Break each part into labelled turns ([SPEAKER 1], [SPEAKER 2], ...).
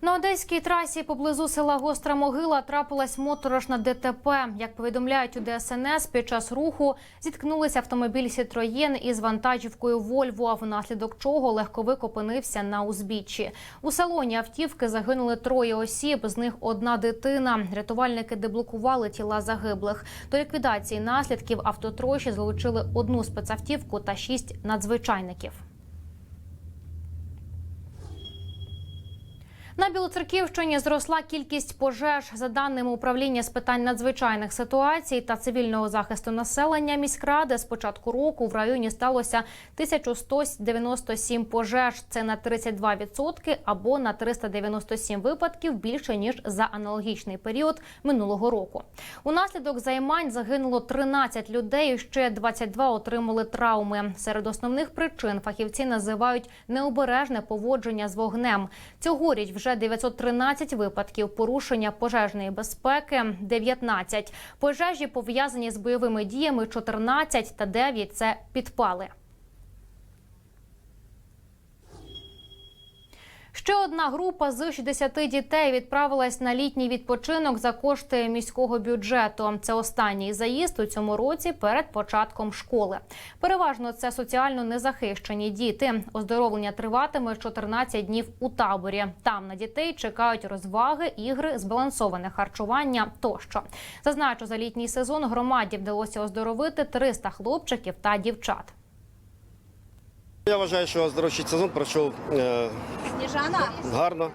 [SPEAKER 1] На одеській трасі поблизу села Гостра Могила трапилась моторошна ДТП. Як повідомляють у ДСНС, під час руху зіткнулися автомобіль Сітроєн із вантажівкою Вольво, внаслідок чого легковик опинився на узбіччі. У салоні автівки загинули троє осіб, з них одна дитина. Рятувальники деблокували тіла загиблих. До ліквідації наслідків автотрощі залучили одну спецавтівку та шість надзвичайників. На Білоцерківщині зросла кількість пожеж. За даними управління з питань надзвичайних ситуацій та цивільного захисту населення міськради, з початку року в районі сталося 1197 пожеж. Це на 32% або на 397 випадків більше ніж за аналогічний період минулого року. Унаслідок займань загинуло 13 людей. Ще 22 отримали травми. Серед основних причин фахівці називають необережне поводження з вогнем. Цьогоріч вже 913 випадків порушення пожежної безпеки, 19. Пожежі пов'язані з бойовими діями 14 та 9 – це підпали. Ще одна група з 60 дітей відправилась на літній відпочинок за кошти міського бюджету. Це останній заїзд у цьому році перед початком школи. Переважно це соціально незахищені діти. Оздоровлення триватиме 14 днів у таборі. Там на дітей чекають розваги, ігри, збалансоване харчування тощо. Зазначу, за літній сезон громаді вдалося оздоровити 300 хлопчиків та дівчат.
[SPEAKER 2] Я вважаю, що оздоровчий сезон пройшов е, гарно.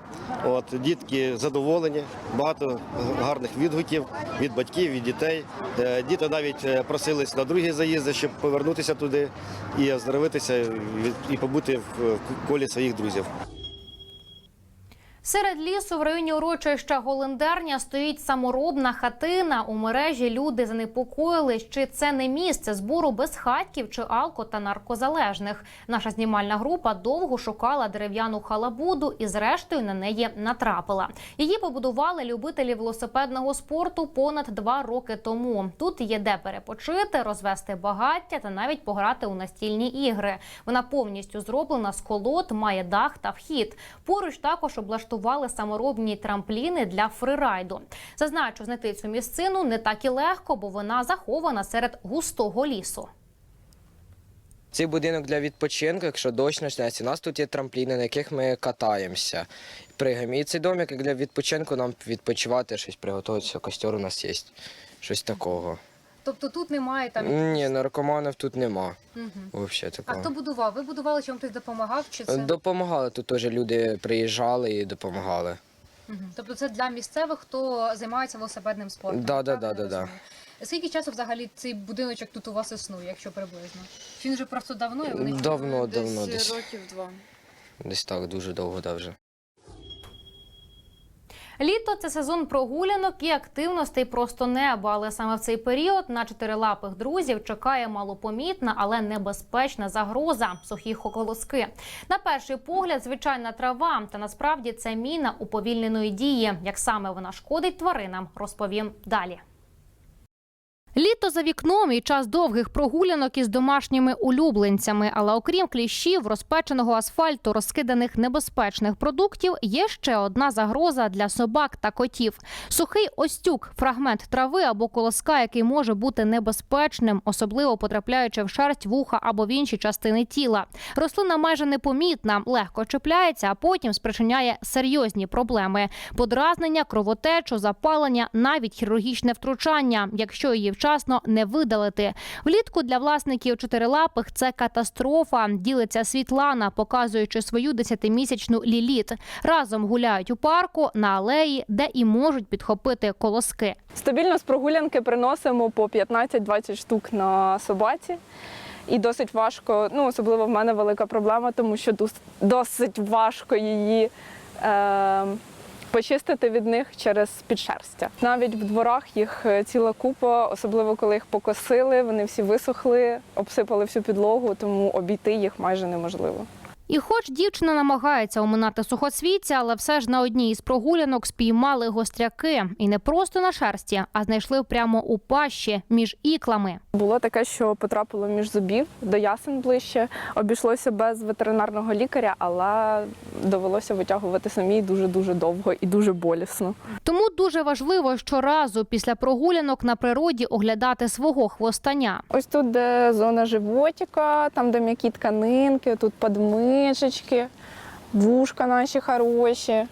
[SPEAKER 2] От, дітки задоволені, багато гарних відгуків від батьків, від дітей. Е, діти навіть е, просились на другі заїзди, щоб повернутися туди і оздоровитися і побути в колі своїх друзів.
[SPEAKER 1] Серед лісу в районі урочища Голендерня стоїть саморобна хатина. У мережі люди занепокоїлись, чи це не місце збору безхатьків чи алко та наркозалежних. Наша знімальна група довго шукала дерев'яну халабуду і, зрештою, на неї натрапила. Її побудували любителі велосипедного спорту понад два роки тому. Тут є де перепочити, розвести багаття та навіть пограти у настільні ігри. Вона повністю зроблена з колод, має дах та вхід. Поруч також облаштували саморобні трампліни для фрирайду. Зазначу, знайти цю місцину не так і легко, бо вона захована серед густого лісу.
[SPEAKER 3] Цей будинок для відпочинку, якщо дощ почнеться. У нас тут є трампліни, на яких ми катаємося, пригаємо. І цей домик як для відпочинку нам відпочивати, щось приготуватися. Костер у нас є. Щось такого.
[SPEAKER 1] Тобто тут немає там.
[SPEAKER 3] Ні, наркоманів тут нема.
[SPEAKER 1] Угу.
[SPEAKER 3] Взагалі
[SPEAKER 1] А
[SPEAKER 3] такого.
[SPEAKER 1] хто будував? Ви будували, чи вам хтось допомагав? Чи це
[SPEAKER 3] Допомагали тут теж люди приїжджали і допомагали.
[SPEAKER 1] Мгм. тобто це для місцевих, хто займається велосипедним спортом?
[SPEAKER 3] Да, да,
[SPEAKER 1] правильно
[SPEAKER 3] да, да, да.
[SPEAKER 1] розумію? Скільки часу взагалі цей будиночок тут у вас існує, якщо приблизно? Чи він вже просто давно і вони
[SPEAKER 3] Давно, давно
[SPEAKER 4] десь
[SPEAKER 3] десь.
[SPEAKER 4] років два.
[SPEAKER 3] Десь так дуже довго да, вже.
[SPEAKER 1] Літо це сезон прогулянок і активностей просто небо. Але саме в цей період на чотирилапих друзів чекає малопомітна, але небезпечна загроза сухі колоски. На перший погляд, звичайна трава, та насправді це міна уповільненої дії. Як саме вона шкодить тваринам, розповім далі. Літо за вікном і час довгих прогулянок із домашніми улюбленцями. Але окрім кліщів, розпеченого асфальту, розкиданих небезпечних продуктів, є ще одна загроза для собак та котів: сухий остюк, фрагмент трави або колоска, який може бути небезпечним, особливо потрапляючи в шерсть вуха або в інші частини тіла. Рослина майже непомітна, легко чіпляється, а потім спричиняє серйозні проблеми: подразнення, кровотечу, запалення, навіть хірургічне втручання, якщо її вчасно не видалити. Влітку для власників чотирилапих це катастрофа. Ділиться Світлана, показуючи свою десятимісячну ліліт. Разом гуляють у парку на алеї, де і можуть підхопити колоски.
[SPEAKER 5] Стабільно з прогулянки приносимо по 15-20 штук на собаці. І досить важко, ну особливо в мене велика проблема, тому що дос- досить важко її е, почистити від них через підшерстя. Навіть в дворах їх е, ціла купа, особливо коли їх покосили, вони всі висохли, обсипали всю підлогу, тому обійти їх майже неможливо.
[SPEAKER 1] І хоч дівчина намагається оминати сухоцвіття, але все ж на одній із прогулянок спіймали гостряки. І не просто на шерсті, а знайшли прямо у пащі між іклами.
[SPEAKER 5] Було таке, що потрапило між зубів до ясен ближче. Обійшлося без ветеринарного лікаря, але довелося витягувати самі дуже дуже довго і дуже болісно.
[SPEAKER 1] Тому дуже важливо щоразу після прогулянок на природі оглядати свого хвостання.
[SPEAKER 5] Ось тут, де зона животика, там, де м'які тканинки, тут подмишечки, вушка наші хороші.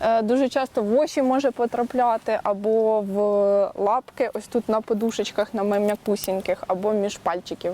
[SPEAKER 5] Е, Дуже часто в очі може потрапляти, або в лапки, ось тут на подушечках, на м'якусіньких, або між пальчиків.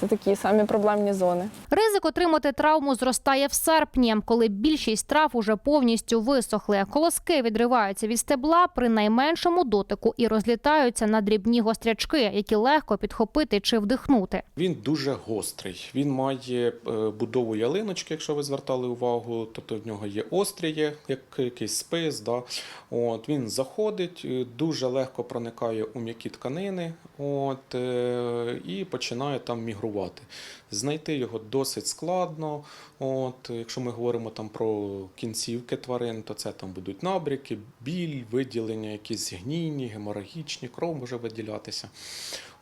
[SPEAKER 5] Це такі самі проблемні зони.
[SPEAKER 1] Ризик отримати травму зростає в серпні, коли більшість трав уже повністю висохли. Колоски відриваються від стебла при найменшому дотику і розлітаються на дрібні гострячки, які легко підхопити чи вдихнути.
[SPEAKER 4] Він дуже гострий. Він має е, будову ялиночки, якщо ви звертали увагу. Тобто в нього є остріє, як якийсь спис. Да? От, він заходить, е, дуже легко проникає у м'які тканини от, е, і починає там мігрувати. water. Знайти його досить складно. От, якщо ми говоримо там про кінцівки тварин, то це там будуть набряки, біль, виділення, якісь гнійні, геморагічні, кров може виділятися.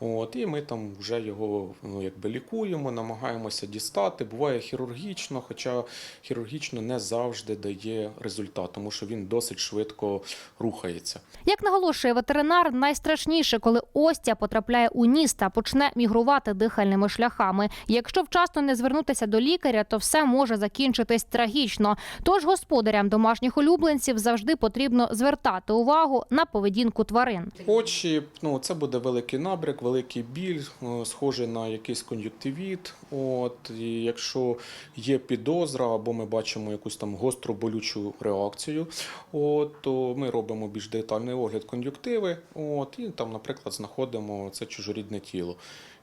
[SPEAKER 4] От, і ми там вже його ну, якби лікуємо, намагаємося дістати. Буває хірургічно, хоча хірургічно не завжди дає результат, тому що він досить швидко рухається.
[SPEAKER 1] Як наголошує ветеринар, найстрашніше, коли остя потрапляє у ніс та почне мігрувати дихальними шляхами. Якщо вчасно не звернутися до лікаря, то все може закінчитись трагічно. Тож господарям домашніх улюбленців завжди потрібно звертати увагу на поведінку тварин.
[SPEAKER 4] Очі, ну це буде великий набряк, великий біль, е, схожий на якийсь кон'юктивіт. От і якщо є підозра або ми бачимо якусь там гостру болючу реакцію, от то ми робимо більш детальний огляд кон'юктиви. От і там, наприклад, знаходимо це чужорідне тіло.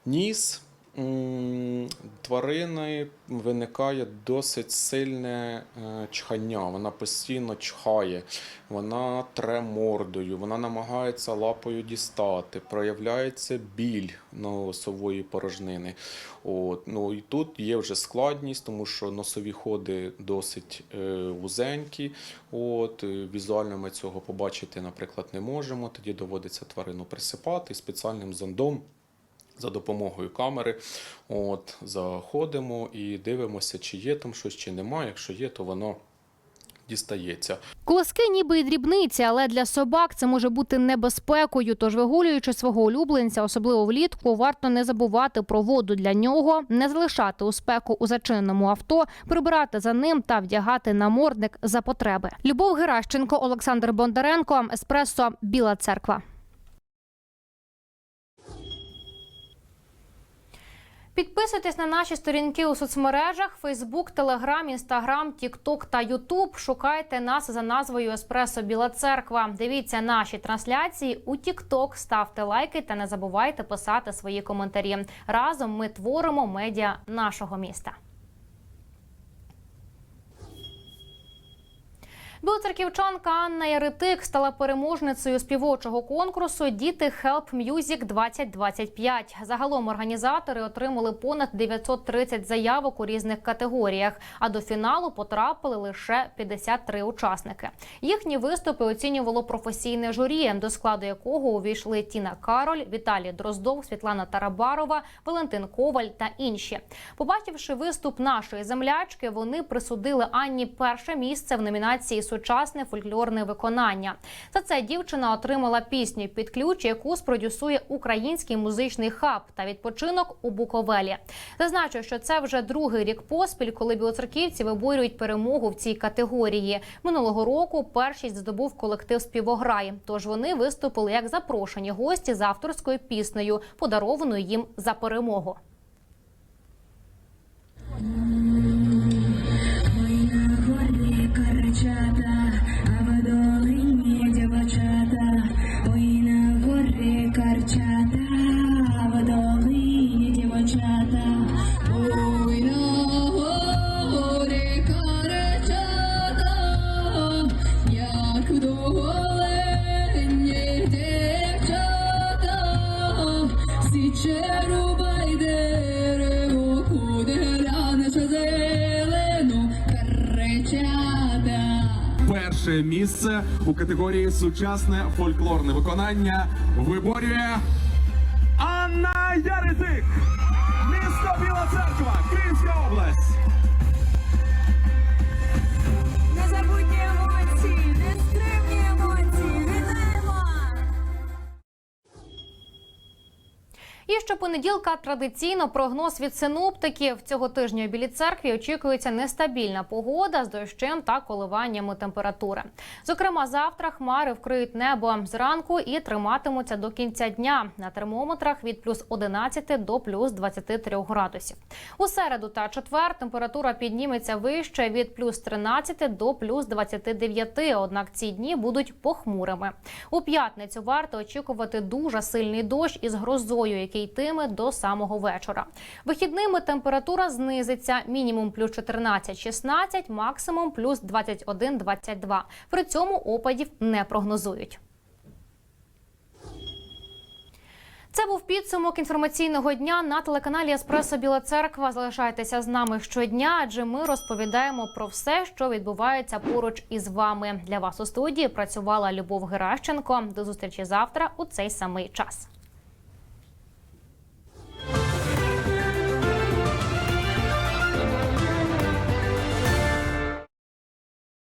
[SPEAKER 4] Ніс. Тварини виникає досить сильне е, чхання. Вона постійно чхає, вона тре мордою, вона намагається лапою дістати, проявляється біль носової порожнини. От, ну, і тут є вже складність, тому що носові ходи досить е, вузенькі. От, е, візуально ми цього побачити, наприклад, не можемо. Тоді доводиться тварину присипати спеціальним зондом. За допомогою камери от, заходимо і дивимося, чи є там щось, чи немає. Якщо є, то воно дістається.
[SPEAKER 1] Колоски ніби і дрібниці, але для собак це може бути небезпекою. Тож, вигулюючи свого улюбленця, особливо влітку, варто не забувати про воду для нього, не залишати у спеку у зачиненому авто, прибирати за ним та вдягати намордник за потреби. Любов Геращенко, Олександр Бондаренко, Еспресо, Біла Церква. Підписуйтесь на наші сторінки у соцмережах: Facebook, Telegram, Instagram, TikTok та YouTube. Шукайте нас за назвою Еспресо Біла Церква. Дивіться наші трансляції у TikTok, ставте лайки та не забувайте писати свої коментарі. Разом ми творимо медіа нашого міста. Білоцерківчанка Анна Яретик стала переможницею співочого конкурсу Діти Help Music 2025. Загалом організатори отримали понад 930 заявок у різних категоріях. А до фіналу потрапили лише 53 учасники. Їхні виступи оцінювало професійне журі, до складу якого увійшли Тіна Кароль, Віталій Дроздов, Світлана Тарабарова, Валентин Коваль та інші. Побачивши виступ нашої землячки, вони присудили Анні перше місце в номінації Сучасне фольклорне виконання. За це дівчина отримала пісню під ключ, яку спродюсує український музичний хаб та відпочинок у Буковелі. Зазначу, що це вже другий рік поспіль, коли білоцерківці виборюють перемогу в цій категорії. Минулого року першість здобув колектив співограй. Тож вони виступили як запрошені гості з авторською піснею, подарованою їм за перемогу.
[SPEAKER 6] Перше місце у категорії сучасне фольклорне виконання виборює Анна Яритик, місто Біла Церква, Київська область.
[SPEAKER 1] І щопонеділка традиційно прогноз від синоптиків. Цього тижня у Білій церкві очікується нестабільна погода з дощем та коливаннями температури. Зокрема, завтра хмари вкриють небо зранку і триматимуться до кінця дня на термометрах від плюс 11 до плюс 23 градусів. У середу та четвер температура підніметься вище від плюс 13 до плюс 29, Однак ці дні будуть похмурими. У п'ятницю варто очікувати дуже сильний дощ із грозою, який йтиме до самого вечора. Вихідними температура знизиться мінімум плюс 14-16, максимум плюс 21-22. При цьому опадів не прогнозують. Це був підсумок інформаційного дня на телеканалі Еспресо Біла Церква. Залишайтеся з нами щодня, адже ми розповідаємо про все, що відбувається поруч із вами. Для вас у студії працювала Любов Геращенко. До зустрічі завтра у цей самий час.